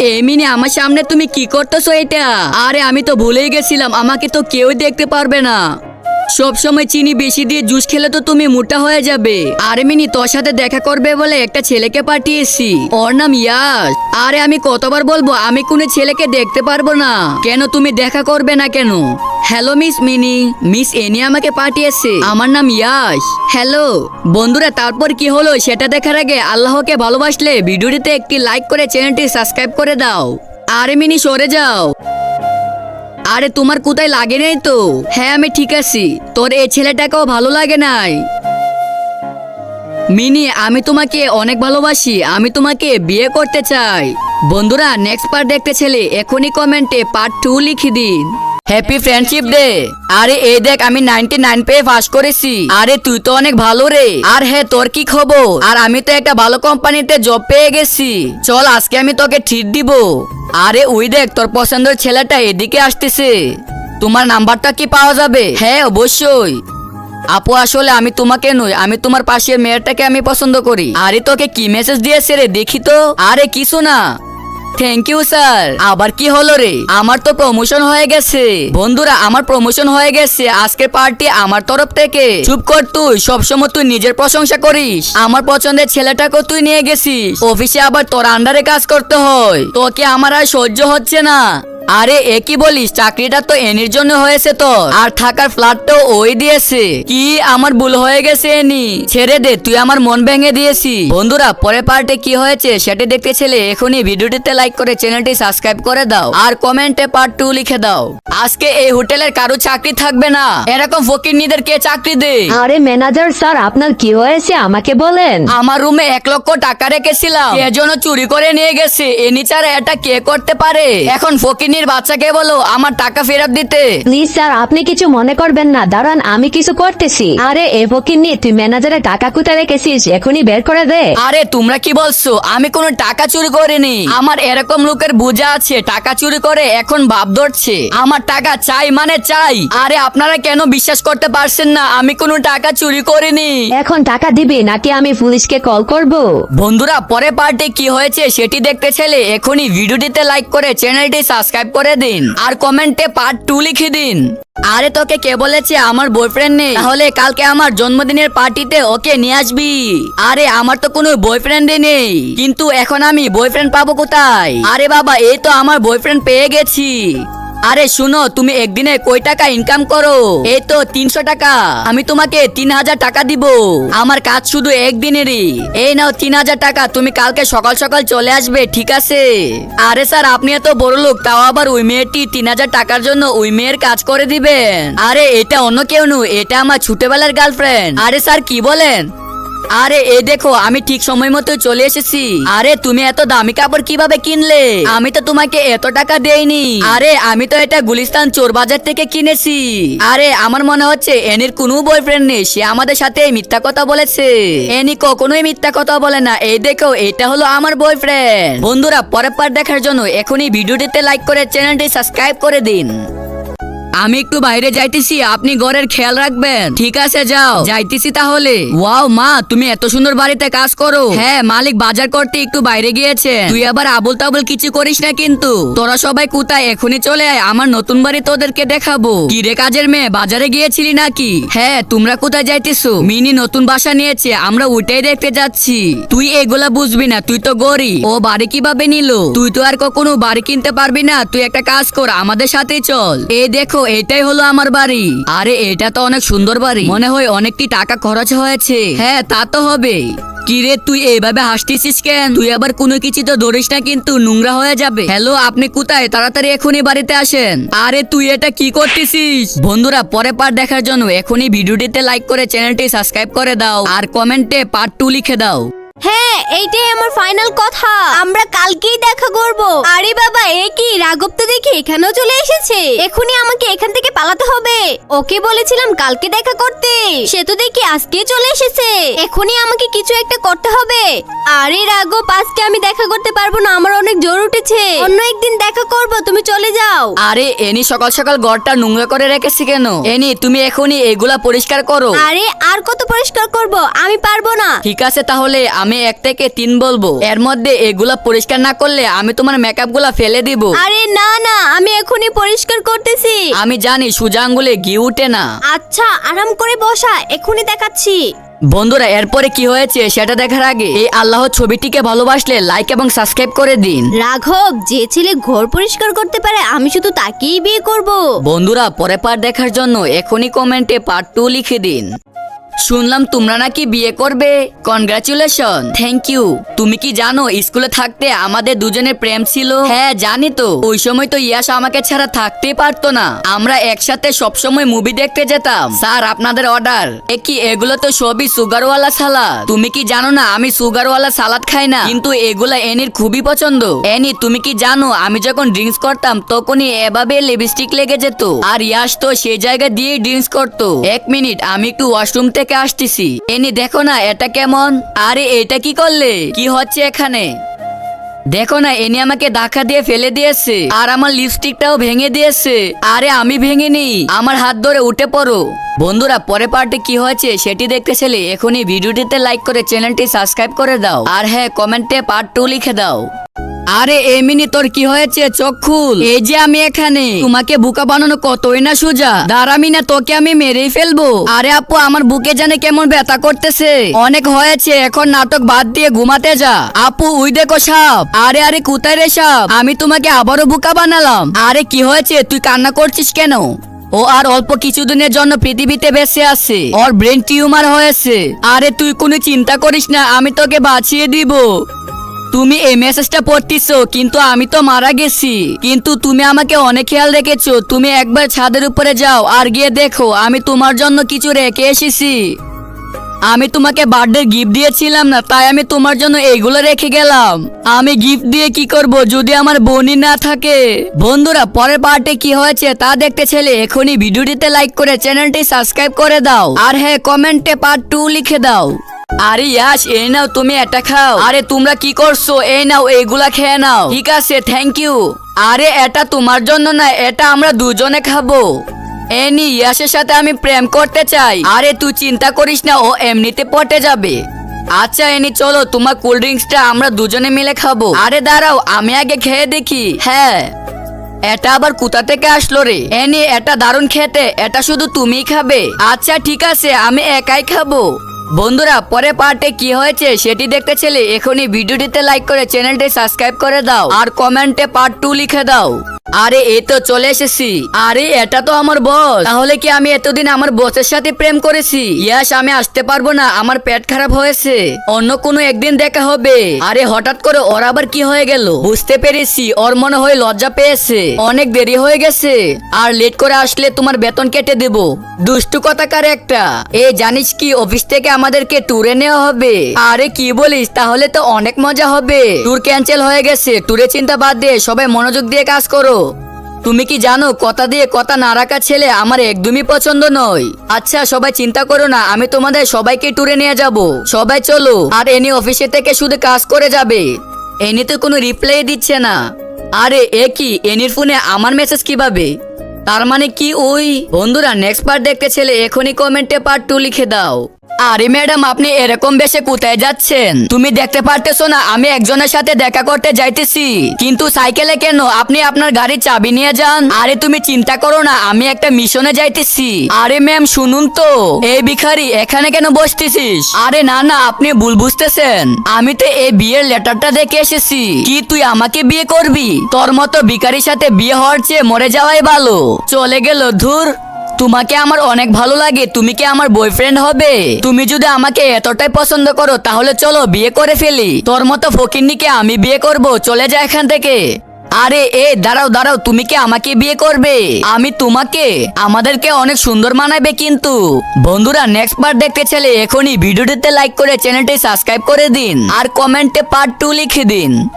এমিনি আমার সামনে তুমি কি করতেছো এটা? আরে, আমি তো ভুলেই গেছিলাম, আমাকে তো কেউ দেখতে পারবে না। সব সময় চিনি বেশি দিয়ে জুস খেলে তো তুমি মোটা হয়ে যাবে। আরে মিনি তোর সাথে দেখা করবে বলে একটা ছেলেকে পাঠিয়েছি। ওর নাম ইয়াস। আরে আমি কতবার বলব, আমি কোনো ছেলেকে দেখতে পারব না। কেন তুমি দেখা করবে না কেন? Hello, miss Mini. Miss Annie আমাকে পাঠিয়েছে। আমার নাম ইয়াস। হ্যালো, বন্ধুরা, তারপর কি হলো সেটা দেখার আগে আল্লাহকে ভালোবাসলে ভিডিওটিতে একটি লাইক করে চ্যানেলটি সাবস্ক্রাইব করে দাও। আরে মিনি সরে যাও। আরে তোমার কোথায় লাগে নাই তো? হ্যাঁ আমি ঠিক আছি। তোর এই ছেলেটাকেও ভালো লাগে নাই। মিনি, আমি তোমাকে অনেক ভালোবাসি। আমি তোমাকে বিয়ে করতে চাই। বন্ধুরা নেক্সট পার্ট দেখতে ছেলে। এখনই কমেন্টে পার্ট টু লিখে দিন। হ্যাপি ফ্রেন্ডশিপ ডে আরে, এই দেখ, আমি নাইনটি নাইন পেয়ে পাস করেছি। আরে, তুই তো অনেক ভালো রে। আর হ্যাঁ তোর কি খবর? আর আমি তো একটা ভালো কোম্পানিতে জব পেয়ে গেছি। চল, আজকে আমি তোকে ঠিক দিব। আরে, ওই দেখ, তোর পছন্দের ছেলেটা এদিকে আসতেছে। তোমার নাম্বারটা কি পাওয়া যাবে? হ্যাঁ অবশ্যই। আপু, আসলে আমি তোমাকে নই, আমি তোমার পাশের মেয়েটাকে আমি পছন্দ করি। আরে, তোকে কি মেসেজ দিয়েছে রে? দেখি তো। আরে, কিছু না। থ্যাংক ইউ স্যার আবার কি হলো রে? আমার তো প্রমোশন হয়ে গেছে। বন্ধুরা, আমার প্রমোশন হয়ে গেছে। আজকে পার্টি আমার তরফ থেকে। চুপ কর তুই, সবসময় তুই নিজের প্রশংসা করিস। আমার পছন্দের ছেলেটাকে তুই নিয়ে গেছিস। অফিসে আবার তোর আন্ডারে কাজ করতে হয়। তোকে আমার আর সহ্য হচ্ছে না। আরে এ কি বলিস? চাকরিটা তো এনির জন্য হয়েছে তো আর থাকার ফ্ল্যাটটাও ওই দিয়েছে। কি আমার ভুল হয়ে গেছে এনি? ছেড়ে দে তুই আমার মন ভেঙে দিয়েছি। বন্ধুরা পরে পার্টে কি হয়েছে সেটা দেখতে ছেলে এখনই ভিডিওটিতে লাইক করে চ্যানেলটি সাবস্ক্রাইব করে দাও। আর কমেন্টে পার্ট টু লিখে দাও। আজকে এই হোটেলের কারও চাকরি থাকবে না। এরকম ফকিরনিদের কে চাকরি দে? আরে ম্যানেজার স্যার আপনার কি হয়েছে? আমাকে বলেন। আমার রুমে এক লক্ষ টাকা রেখেছিলাম। কে যেন চুরি করে নিয়ে গেছে। এনি ছাড়া এটা কে করতে পারে? এখন ফকিনির বাচ্চাকে বলো আমার টাকা ফেরত দিতে। প্লিজ স্যার আপনি কিছু মনে করবেন না। দাঁড়ান আমি কিছু করতেছি। আরে এ ফকিন্নি তুই ম্যানেজারের টাকা কোথায় রেখেছিস? এখনই বের করে দে। আরে তোমরা কি বলছো? আমি কোনো টাকা চুরি করিনি। আমার এরকম লোকের বোঝা আছে টাকা চুরি করে এখন ভাব ধরছে। আমার টাকা চাই মানে চাই। আরে আপনারা কেন বিশ্বাস করতে পারছেন না? আমি কোনো টাকা চুরি করিনি। এখন টাকা দিবি নাকি আমি পুলিশকে কল করব? বন্ধুরা পরে পার্টি কি হয়েছে সেটি দেখতে ছেলে এখনই ভিডিওটিতে লাইক করে চ্যানেলটি সাবস্ক্রাইব করে দিন আর কমেন্টে পার্ট টু লিখে দিন। আরে তোকে কে বলেছে আমার বয়ফ্রেন্ড নেই? তাহলে কালকে আমার জন্মদিনের পার্টিতে ওকে নিয়ে আসবি। আরে আমার তো কোনো বয়ফ্রেন্ডই নেই। কিন্তু এখন আমি বয়ফ্রেন্ড পাবো কোথায়? আরে বাবা, এই তো আমার বয়ফ্রেন্ড পেয়ে গেছি। আরে শুনো, তুমি একদিনে কয় টাকা ইনকাম করো? এই তো তিনশো টাকা। আমি তোমাকে তিন হাজার টাকা দিব। আমার কাজ শুধু একদিনেরই। এই নাও তিন হাজার টাকা, তুমি কালকে সকাল সকাল চলে আসবে, ঠিক আছে? আরে স্যার, আপনি এত বড় লোক, তাও আবার ওই মেয়েটি তিন হাজার টাকার জন্য ওই মেয়ের কাজ করে দিবেন? আরে, এটা অন্য কেউ নু এটা আমার ছোটবেলার গার্লফ্রেন্ড আরে স্যার, কি বলেন? আরে এই দেখো, আমি ঠিক সময় মতো চলে এসেছি। আরে, তুমি এত দামি কাপড় কীভাবে কিনলে? আমি তো তোমাকে এত টাকা দেইনি। আরে, আমি তো এটা গুলিস্তান চোর বাজার থেকে কিনেছি। আরে, আমার মনে হচ্ছে এনির কোনো বয়ফ্রেন্ড নেই, সে আমাদের সাথে মিথ্যা কথা বলেছে। এনি কখনোই মিথ্যা কথা বলে না। এই দেখো, এটা হলো আমার বয়ফ্রেন্ড বন্ধুরা, পরের পার দেখার জন্য এখনই ভিডিওটিতে লাইক করে চ্যানেলটি সাবস্ক্রাইব করে দিন। আমি একটু বাইরে যাইতেছি, আপনি ঘরের খেয়াল রাখবেন। ঠিক আছে, যাও। যাইতেছি তাহলে। ওয়াও, মা, তুমি এত সুন্দর বাড়িতে কাজ করো। হ্যাঁ মালিক বাজার করতে একটু বাইরে গিয়েছে। তুই আবার আবুল তাবুল কিছু করিস না কিন্তু। তোরা সবাই কোথায়? এখনই চলে আয়, আমার নতুন বাড়ি তোদেরকে দেখাবো। কি রে কাজের মেয়ে, বাজারে গিয়েছিলি নাকি? হ্যাঁ তোমরা কোথায় যাইতেছো? মিনি নতুন বাসা নিয়েছে, আমরা ওইটাই দেখতে যাচ্ছি। তুই এগুলা বুঝবি না, তুই তো গরিব। ও বাড়ি কীভাবে নিল? তুই তো আর কখনো বাড়ি কিনতে পারবি না। তুই একটা কাজ কর, আমাদের সাথেই চল। এই দেখো এটাই হলো আমার বাড়ি। আরে, এটা তো অনেক সুন্দর বাড়ি। মনে হয় অনেকটি টাকা খরচ হয়েছে। হ্যাঁ তা তো হবে। কিরে তুই এইভাবে হাসতেছিস কেন? তুই আবার কোনো কিছু তো ধরিস না কিন্তু নোংরা হয়ে যাবে। হ্যালো, আপনি কোথায়? তাড়াতাড়ি এখনই বাড়িতে আসেন। আরে, তুই এটা কি করতেছিস? বন্ধুরা পরে পার্ট দেখার জন্য এখনই ভিডিওটিতে লাইক করে চ্যানেলটি সাবস্ক্রাইব করে দাও। আর কমেন্টে পার্ট টু লিখে দাও। হ্যাঁ এইটাই আমার ফাইনাল কথা। আমরা কালকেই দেখা করব। আরে বাবা এ কি? রাঘব তো দেখি এখানেও চলে এসেছে। এখনই আমাকে এখান থেকে পালাতে হবে। ওকে বলেছিলাম কালকে দেখা করতে। সে তো দেখি আজকে চলে এসেছে। এখনই আমাকে কিছু একটা করতে হবে। আরে রাঘব আজকে আমি দেখা করতে পারব না। আমার অনেক জোর উঠেছে। অন্য একদিন দেখা করব। তুমি চলে যাও। আরে এনি সকাল সকাল ঘরটা নোংরা করে রেখেছি কেন? এনি তুমি এখনই এগুলা পরিষ্কার করো। আরে আর কত পরিষ্কার করব? আমি পারব না। ঠিক আছে তাহলে আমি এক থেকে তিন বলব। এর মধ্যে এগুলা পরিষ্কার না করলে আমি তোমার মেকআপগুলা ফেলে দিব। আরে না না আমি এখনই পরিষ্কার করতেছি। আমি জানি সুজা আঙ্গুলে ঘি উঠে না। আচ্ছা আরাম করে বসা এখনই দেখাচ্ছি। বন্ধুরা এরপরে কি হয়েছে সেটা দেখার আগে এই আল্লাহ ছবিটিকে ভালোবাসলে লাইক এবং সাবস্ক্রাইব করে দিন। রাঘব যে ছেলে ঘর পরিষ্কার করতে পারে আমি শুধু তাকেই বিয়ে করব। বন্ধুরা পরে পার দেখার জন্য এখনই কমেন্টে পার্ট টু লিখে দিন। শুনলাম তোমরা নাকি বিয়ে করবে। কনগ্রাচুলেশন থ্যাংক ইউ তুমি কি জানো, স্কুলে থাকতে আমাদের দুজনের প্রেম ছিল? হ্যাঁ জানি তো। ওই সময় তো ইয়াস আমাকে ছাড়া থাকতেই পারতো না। আমরা একসাথে সবসময় মুভি দেখতে যেতাম। স্যার, আপনাদের অর্ডার এ কি, এগুলো তো সবই সুগারওয়ালা সালাদ। তুমি কি জানো না, আমি সুগারওয়ালা সালাদ খাই না। কিন্তু এগুলা এনির খুবই পছন্দ। এনি, তুমি কি জানো, আমি যখন ড্রিঙ্কস করতাম, তখনই এভাবে লিপস্টিক লেগে যেত। আর ইয়াস তো সেই জায়গা দিয়ে ড্রিঙ্কস করতো। এক মিনিট, আমি একটু ওয়াশরুম থেকে আসতেছি। এনি দেখো না, এটা কেমন? আরে, এটা কি করলে? কি হচ্ছে এখানে? দেখো না, এনি আমাকে ধাক্কা দিয়ে ফেলে দিয়েছে। আর আমার লিপস্টিকটাও ভেঙে দিয়েছে। আরে, আমি ভেঙেনি। আমার হাত ধরে উঠে পড়ো। বন্ধুরা পরে পার্টে কি হয়েছে সেটি দেখতে চাইলে এখনই ভিডিওটিতে লাইক করে চ্যানেলটি সাবস্ক্রাইব করে দাও। আর হ্যাঁ কমেন্টে পার্ট টু লিখে দাও। আরে এমিনি তোর কি হয়েছে? চোখ খুল। এই যে আমি এখানে। তোমাকে বুকা বানানো কতই না সোজা। দাঁড়ামি না তোকে আমি মেরেই ফেলব। আরে আপু, আমার বুকে জানে কেমন ব্যথা করতেছে। অনেক হয়েছে, এখন নাটক বাদ দিয়ে ঘুমাতে যা। আপু উই দেখো সাপ। আরে আরে, কোথায় রে সাপ? আমি তোমাকে আবারও বুকা বানালাম। আরে, কি হয়েছে? তুই কান্না করছিস কেন? ও, আর অল্প কিছুদিনের জন্য পৃথিবীতে বেঁচে আছে। ওর ব্রেন টিউমার হয়েছে। আরে, তুই কোনো চিন্তা করিস না, আমি তোকে বাঁচিয়ে দিব। তুমি এই মেসেজটা পড়তিছো, কিন্তু আমি তো মারা গেছি। কিন্তু তুমি আমাকে অনেক খেয়াল রেখেছো, তুমি একবার ছাদের উপরে যাও আর গিয়ে দেখো, আমি তোমার জন্য কিছু রেখে এসেছি। আমি তোমাকে বার্থডে গিফট দিয়েছিলাম না, তাই আমি তোমার জন্য এইগুলো রেখে গেলাম। আমি গিফট দিয়ে কি করব যদি আমার বোনই না থাকে? বন্ধুরা, পরের পার্টে কি হয়েছে তা দেখতে ছেলে এখনই ভিডিওটিতে লাইক করে চ্যানেলটি সাবস্ক্রাইব করে দাও। আর হ্যাঁ কমেন্টে পার্ট টু লিখে দাও। আরে ইয়াস, এই নাও তুমি এটা খাও। আরে তোমরা কি করছ? এই নাও, এইগুলা খেয়ে নাও। ঠিক আছে থ্যাংক ইউ আরে এটা তোমার জন্য না, এটা আমরা দুজনে খাব। এনি ইয়াসের সাথে আমি প্রেম করতে চাই। আরে তুই চিন্তা করিস না, ও এমনিতে পটে যাবে। আচ্ছা এনি চলো, তোমার কোল্ড ড্রিঙ্কসটা আমরা দুজনে মিলে খাব। আরে দাঁড়াও, আমি আগে খেয়ে দেখি। হ্যাঁ। এটা আবার কোথা থেকে আসলো রে? এনি এটা দারুণ খেতে, এটা শুধু তুমিই খাবে। আচ্ছা ঠিক আছে, আমি একাই খাব। বন্ধুরা পরে পার্টে কি হয়েছে সেটি দেখতে ছেলে এখনই ভিডিওটিতে লাইক করে চ্যানেলটি সাবস্ক্রাইব করে দাও। আর কমেন্টে পার্ট টু লিখে দাও। আরে এই তো চলে এসেছি। আরে, এটা তো আমার বস। তাহলে কি আমি এতদিন আমার বসের সাথে প্রেম করেছি? ইয়াস, আমি আসতে পারব না। আমার পেট খারাপ হয়েছে। অন্য কোনো একদিন দেখা হবে। আরে, হঠাৎ করে ওর আবার কি হয়ে গেল? বুঝতে পেরেছি, ওর মনে হয় লজ্জা পেয়েছে। অনেক দেরি হয়ে গেছে। আর লেট করে আসলে তোমার বেতন কেটে দেব। দুষ্টু কথাকার একটা। এ, জানিস কি, অফিস থেকে আমাদেরকে ট্যুরে নেওয়া হবে। আরে, কি বলিস? তাহলে তো অনেক মজা হবে। ট্যুর ক্যান্সেল হয়ে গেছে। ট্যুরে চিন্তা বাদ দিয়ে সবাই মনোযোগ দিয়ে কাজ করো। তুমি কি জানো, কথা দিয়ে কথা না রাখা ছেলে আমার একদমই পছন্দ নয়। আচ্ছা সবাই চিন্তা করো না, আমি তোমাদের সবাইকে ট্যুরে নিয়ে যাব। সবাই চলো, আর এনি অফিসে থেকে শুধু কাজ করে যাবে। এনি তো কোনো রিপ্লাই দিচ্ছে না। আরে, এ কি? এনির ফোনে আমার মেসেজ কীভাবে? তার মানে কি ওই? বন্ধুরা নেক্সট পার্ট দেখতে ছেলে, এখনই কমেন্টে পার্ট টু লিখে দাও। আরে ম্যাডাম, আপনি এরকম বেশে কোথায় যাচ্ছেন? তুমি দেখতে পারতেছো না, আমি একজনের সাথে দেখা করতে যাইতেছি। কিন্তু সাইকেলে কেন? আপনি আপনার গাড়ির চাবি নিয়ে যান। আরে তুমি চিন্তা করো না, আমি একটা মিশনে যাইতেছি। আরে ম্যাম, শুনুন তো। এই ভিখারি, এখানে কেন বসতেছিস? আরে না না, আপনি ভুল বুঝতেছেন। আমি তো এই বিয়ের লেটারটা দেখে এসেছি। কি তুই আমাকে বিয়ে করবি? তোর মতো ভিখারির সাথে বিয়ে হওয়ার চেয়ে মরে যাওয়াই ভালো। চলে গেল ধুর। তোমাকে আমার অনেক ভালো লাগে, তুমি কি আমার বয়ফ্রেন্ড হবে? তুমি যদি আমাকে এতটাই পছন্দ করো, তাহলে চলো বিয়ে করে ফেলি। তোর মতো ফকিন্নিকে আমি বিয়ে করব, চলে যা এখান থেকে। আরে, এ, দাঁড়াও দাঁড়াও, তুমি কি আমাকে বিয়ে করবে? আমি তোমাকে, আমাদেরকে অনেক সুন্দর মানাবে কিন্তু। বন্ধুরা নেক্সট পার্ট দেখতে চাইলে এখনই ভিডিওটিতে লাইক করে চ্যানেলটি সাবস্ক্রাইব করে দিন। আর কমেন্টে পার্ট টু লিখে দিন।